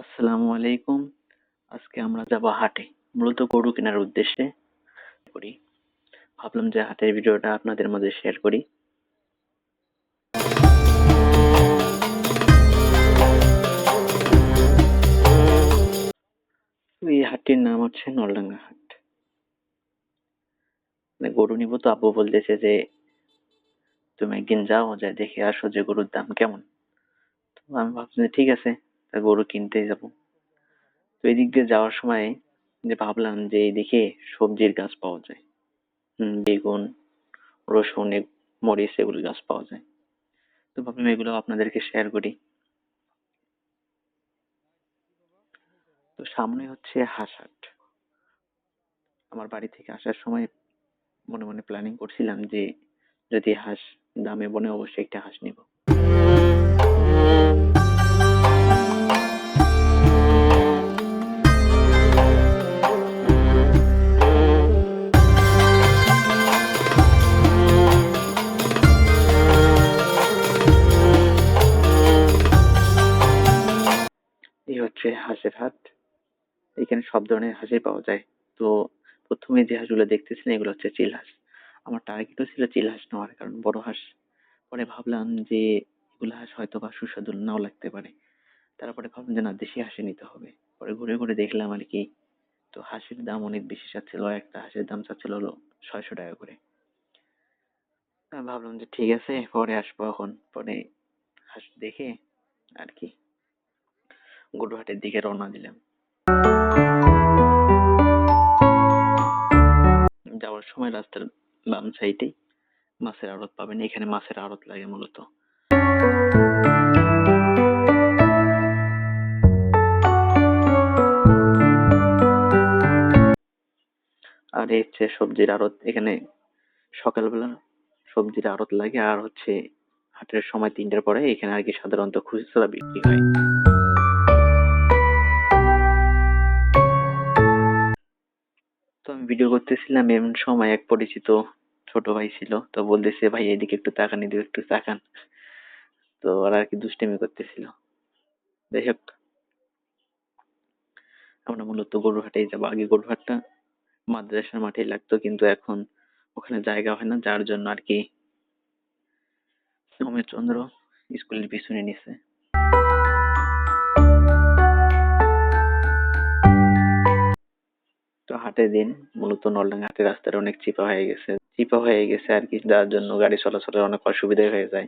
আসসালামু আলাইকুম। আজকে আমরা যাব হাটে, মূলত গরু কেনার উদ্দেশ্যে করি। ভাবলাম যে হাটের ভিডিওটা আপনাদের মাঝে শেয়ার করি। এই হাটটির নাম হচ্ছে নলডাঙ্গা হাট। মানে গরু নিব তো আব্বু বলতেছে যে, তুমি একদিন যাও যায় দেখে আসো যে গরুর দাম কেমন? তো আমি ভাবছি ঠিক আছে তা গরু কিনতে যাব। তো এদিক দিয়ে যাওয়ার সময় যে ভাবলাম যে এইদিকে সবজির গাছ পাওয়া যায়। বেগুন, রসুন মরিচ এগুলো গাছ পাওয়া যায়। তো ভাবলাম এগুলো আপনাদেরকে শেয়ার করি। তো সামনে হচ্ছে হাঁস হাট। আমার বাড়ি থেকে আসার সময় মনে মনে প্ল্যানিং করছিলাম যে যদি হাঁস দামে বনে অবশ্যই একটা হাঁস নিব। হাঁসের হাট, এখানে সব ধরনের হাঁসই পাওয়া যায়। তো প্রথমে যে হাঁসগুলো দেখতেছিলেন এগুলো হচ্ছে চিল হাঁস। আমার টার্গেটও ছিল চিল হাঁস নেওয়ার কারণ বড় হাঁস। পরে ভাবলাম যে এগুলো হাঁস হয়তো বা সুস্বাদু নাও লাগতে পারে। তারপরে ভাবলাম যে না, দেশি হাঁসই নিতে হবে। পরে ঘুরে ঘুরে দেখলাম আর কি, তো হাঁসের দাম অনেক বেশি চাচ্ছিল। একটা হাঁসের দাম চাচ্ছিল হলো ছয়শো টাকা করে। ভাবলাম যে ঠিক আছে, পরে আসব এখন। পরে হাঁস দেখে আর কি গরুহাটের দিকে রওনা দিলাম। যাওয়ার সময় রাস্তার বাম সাইডেই মাছের আড়ত পাবেন, এখানে মাছের আড়ত লাগে মূলত। আর এই হচ্ছে সবজির আড়ত, এখানে সকালবেলা সবজির আড়ত লাগে, আর হচ্ছে হাটের সময় তিনটার পরে এখানে আর কি সাধারণত খুচরা বিক্রি হয়। ভিডিও করতেছিলাম, এমন সময় এক পরিচিত ছোট ভাই ছিল, তো বলতেছে, ভাই, এদিকে একটু তাকান, এদিকে একটু তাকান। তো ওরা আর কি দুষ্টামি করতেছিল। যাই হোক, আমরা মূলত গরুহাটেই যাব। আগে গরুহাটটা মাদ্রাসার মাঠেই লাগতো, কিন্তু এখন ওখানে জায়গা হয় না, যার জন্য আর কি, সৌমেশ চন্দ্র স্কুলের পিছনে নিছে। তো হাটের দিন। মূলত নলডাঙ্গা হাটের রাস্তাটা অনেক চিপা হয়ে গেছে। চিপা হয়ে গেছে আর কি, যার জন্য গাড়ি চলাচলের অনেক অসুবিধা হয়ে যায়।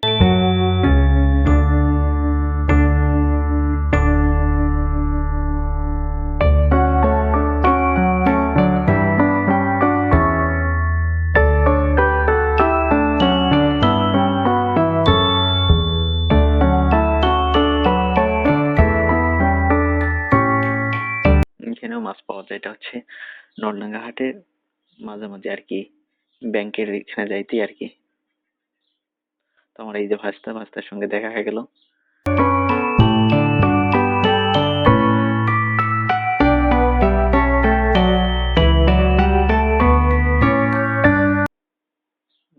এখানেও মাছ পাওয়া যায়। এটা হচ্ছে নলডাঙ্গা হাটের মাঝামাঝি আর কি, ব্যাংকের এখানে যাইতেই আর কি। তো আমার এই যে ভাস্তা, ভাস্তার সঙ্গে দেখা হয়ে গেল।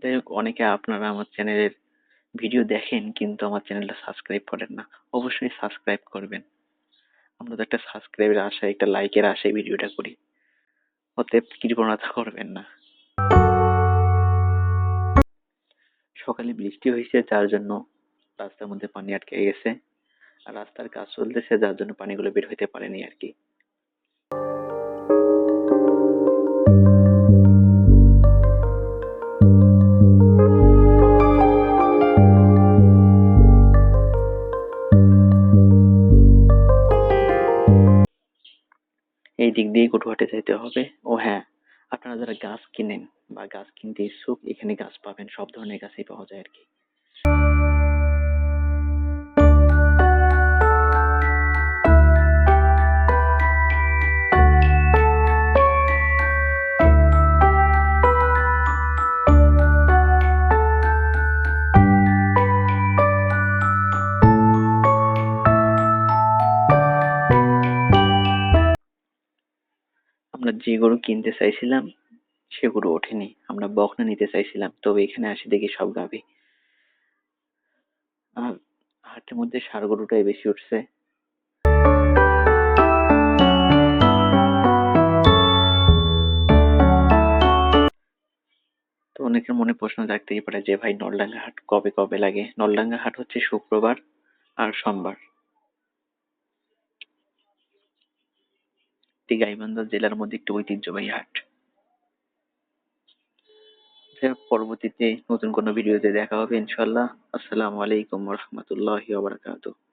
যাই হোক, অনেকে আপনারা আমার চ্যানেলের ভিডিও দেখেন, কিন্তু আমার চ্যানেলটা সাবস্ক্রাইব করেন না। অবশ্যই সাবস্ক্রাইব করবেন। আমরা তো একটা সাবস্ক্রাইবের আশায়, একটা লাইকের আশায় ভিডিওটা করি। অতএব কৃপণতা করবেন না। সকালে বৃষ্টি হয়েছে, যার জন্য রাস্তার মধ্যে পানি আটকে গেছে। আর রাস্তার কাজ চলতেছে, যার জন্য পানিগুলো বের হইতে পারেনি আর কি। এই দিক দিয়ে কটুহাটে যেতে হবে। ও হ্যাঁ আপনারা যারা গাছ কিনেন বা গাছ কিনতে ইচ্ছুক, এখানে গাছ পাবেন, সব ধরনের গাছই পাওয়া যায় আর কি আমরা যে গরু কিনতে চাইছিলাম, সে গরু ওঠেনি। আমরা বকনা নিতে চাইছিলাম, তবে এখানে আসি দেখি সব গাভী। আর হাটের মধ্যে সার গরুটাই বেশি উঠছে। তো অনেকের মনে প্রশ্ন থাকতেই পারে যে ভাই, নলডাঙ্গা হাট কবে কবে লাগে? নলডাঙ্গা হাট হচ্ছে শুক্রবার আর সোমবার। এটি গাইবান্ধা জেলার মধ্যে একটি ঐতিহ্যবাহী হাট। পরবর্তীতে নতুন কোনো ভিডিওতে দেখা হবে ইনশাল্লাহ আসসালামু আলাইকুম রহমতুল্লাহ ওয়া বারাকাতুহু।